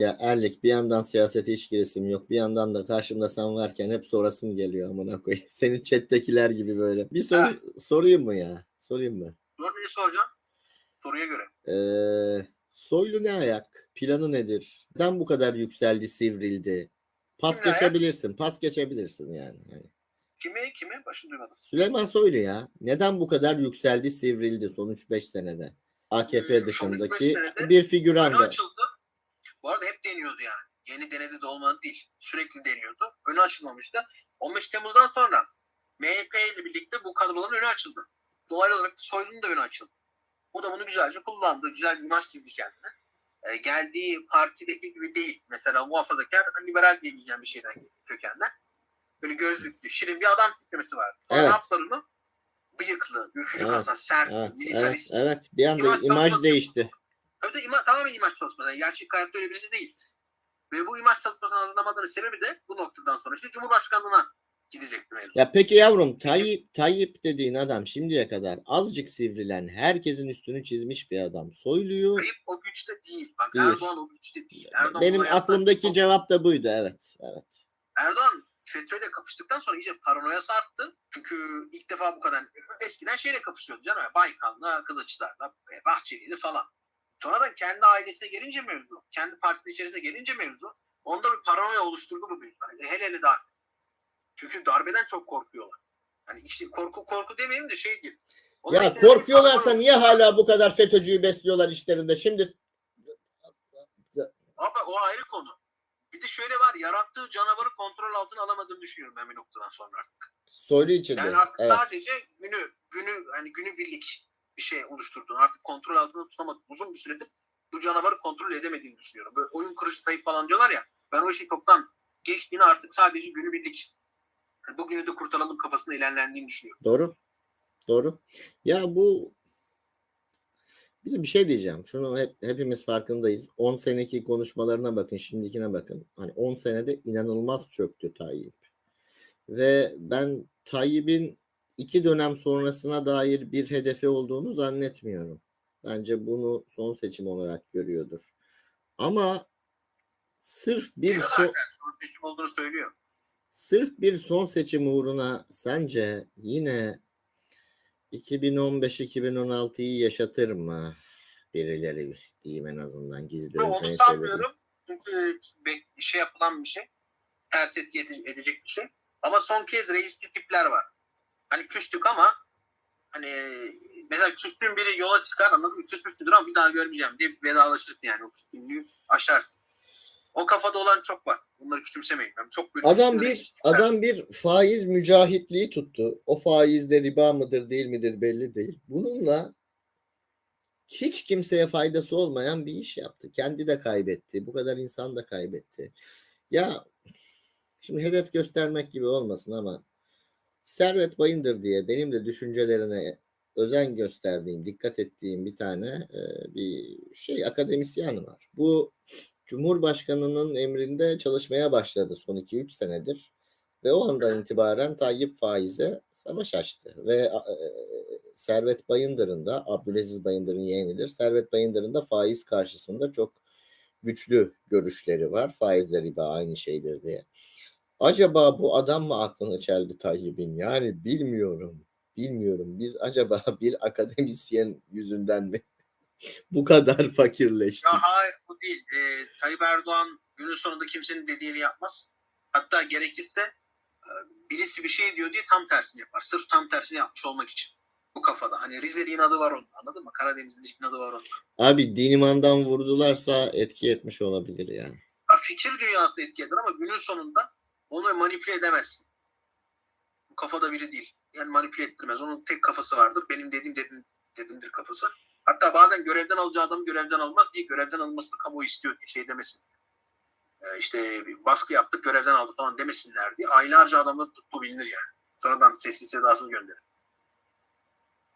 Ya Erlik bir yandan siyasete hiç giresim yok. Bir yandan da karşımda sen varken hep sorasım geliyor amına koyayım. Senin chat'tekiler gibi böyle. Bir soru Ha. sorayım mı ya? Sorayım mı? Bir soracağım. Soruya göre. Ee, soylu ne ayak? Planı nedir? Neden bu kadar yükseldi, sivrildi? Pas Kim ne ayak? geçebilirsin. Pas geçebilirsin yani. yani. Kimi? Kimi? Başını duymadım. Süleyman Soylu ya. Neden bu kadar yükseldi, sivrildi son 3-5 senede? AKP son dışındaki 3-5 senede bir figüran da. açıldı. Deniyordu yani. Yeni denedi de olmadı değil. Sürekli deniyordu. Önü açılmamıştı. 15 Temmuz'dan sonra MHP ile birlikte bu kadroların önü açıldı. Dolaylı olarak da Soylu'nun da önü açıldı. O da bunu güzelce kullandı. Güzel bir imaj çizdi kendine. Ee, geldiği partideki gibi değil. Mesela muhafazakar, liberal diyemeyeceğim bir şeyden kökenden. Böyle gözlüklü, şirin bir adam tiplemesi var. Sonra Evet. onu? Bıyıklı, ürkücü Evet. kasa, sert, Evet, evet, militarist. evet. Bir anda İmaj imaj değişti. Tabii de ima, tamamen imaj çalışması. Yani gerçek hayatta öyle birisi değil. Ve bu imaj çalışmasını hazırlamaların sebebi de bu noktadan sonra işte Cumhurbaşkanlığına gidecek bir mevzu. Ya peki yavrum Tayyip, Tayyip dediğin adam şimdiye kadar azıcık sivrilen herkesin üstünü çizmiş bir adam. Soyluyu Tayyip o güçte değil. Bak Değil. Erdoğan o güçte değil. Erdoğan benim aklımdaki cevap da buydu evet. Evet. Erdoğan FETÖ'yle kapıştıktan sonra iyice paranoya sarktı. Çünkü ilk defa bu kadar eskiden şeyle kapışıyordu canım. Baykan'la, Kılıçlar'la, Bahçeli'yle falan. Sonradan kendi ailesine gelince mevzu, kendi partisinin içerisine gelince mevzu, onda bir paranoya oluşturdu bu mevzu. Hani hele hele darbe. Çünkü darbeden çok korkuyorlar. Hani işte korku korku demeyeyim de şey değil. Onlar Ya korkuyorlarsa niye hala bu kadar FETÖ'cüyü besliyorlar işlerinde? Şimdi Abi o ayrı konu. Bir de şöyle var, yarattığı canavarı kontrol altına alamadığını düşünüyorum ben bir noktadan sonra artık. Soylu içinde. Yani artık Evet. sadece günü günü hani günü birlik bir şey oluşturdun. Artık kontrol altında tutamadın. Uzun bir süredir bu canavarı kontrol edemediğini düşünüyorum. Böyle oyun kurucu Tayyip falan diyorlar ya. Ben o işi çoktan geçtiğini artık sadece günü birlik yani bugünü de kurtaralım kafasına ilerlendiğini düşünüyorum. Doğru. Doğru. Ya bu bir bir şey diyeceğim. Şunu hep hepimiz farkındayız. 10 seneki konuşmalarına bakın, şimdikine bakın. Hani 10 senede inanılmaz çöktü Tayyip. Ve ben Tayyip'in iki dönem sonrasına dair bir hedefi olduğunu zannetmiyorum. Bence bunu son seçim olarak görüyordur. Ama sırf bir so- son seçim olduğunu söylüyor. Sırf bir son seçim uğruna sence yine 2015-2016'yı yaşatır mı birileri diyeyim en azından gizli Onu sanmıyorum. Çünkü şey yapılan bir şey. Ters etki ede- edecek bir şey. Ama son kez reisli tipler var. Hani küstük ama hani mesela küstüğün biri yola çıkar anladın mı? Küsmüşsündür ama bir daha görmeyeceğim diye vedalaşırsın yani o küstüğünlüğü aşarsın. O kafada olan çok var. Bunları küçümsemeyin. Ben çok böyle Adam bir reis tipler. adam bir faiz mücahitliği tuttu. O faizde riba mıdır değil midir belli değil. Bununla hiç kimseye faydası olmayan bir iş yaptı. Kendi de kaybetti. Bu kadar insan da kaybetti. Ya şimdi hedef göstermek gibi olmasın ama Servet Bayındır diye benim de düşüncelerine özen gösterdiğim, dikkat ettiğim bir tane e, bir şey akademisyen var. Bu Cumhurbaşkanının emrinde çalışmaya başladı son 2-3 senedir. Ve o andan itibaren Tayyip faize savaş açtı. Ve e, Servet Bayındır'ın da, Abdülaziz Bayındır'ın yeğenidir. Servet Bayındır'ın da faiz karşısında çok güçlü görüşleri var. Faizle riba aynı şeydir diye. Acaba bu adam mı aklını çeldi Tayyip'in? Yani bilmiyorum. Bilmiyorum. Biz acaba bir akademisyen yüzünden mi bu kadar fakirleştik? Ya hayır bu değil. Ee, Tayyip Erdoğan günün sonunda kimsenin dediğini yapmaz. Hatta gerekirse e, birisi bir şey diyor diye tam tersini yapar. Sırf tam tersini yapmış olmak için. Bu kafada. Hani Rizeli'nin adı var onun. Anladın mı? Karadenizli'nin adı var onun. Abi dinimandan vurdularsa etki etmiş olabilir yani. Ha, fikir dünyasını etki eder ama günün sonunda onu manipüle edemezsin. Bu kafada biri değil. Yani manipüle ettirmez. Onun tek kafası vardır. Benim dediğim dedim, dedimdir kafası. Hatta bazen görevden alacağı adamı görevden almaz diye görevden alınmasını kamuoyu istiyor diye şey demesin. Ee, işte baskı yaptık görevden aldı falan demesinler diye aylarca adamları tuttu bilinir yani. Sonradan sessiz sedasız gönderir.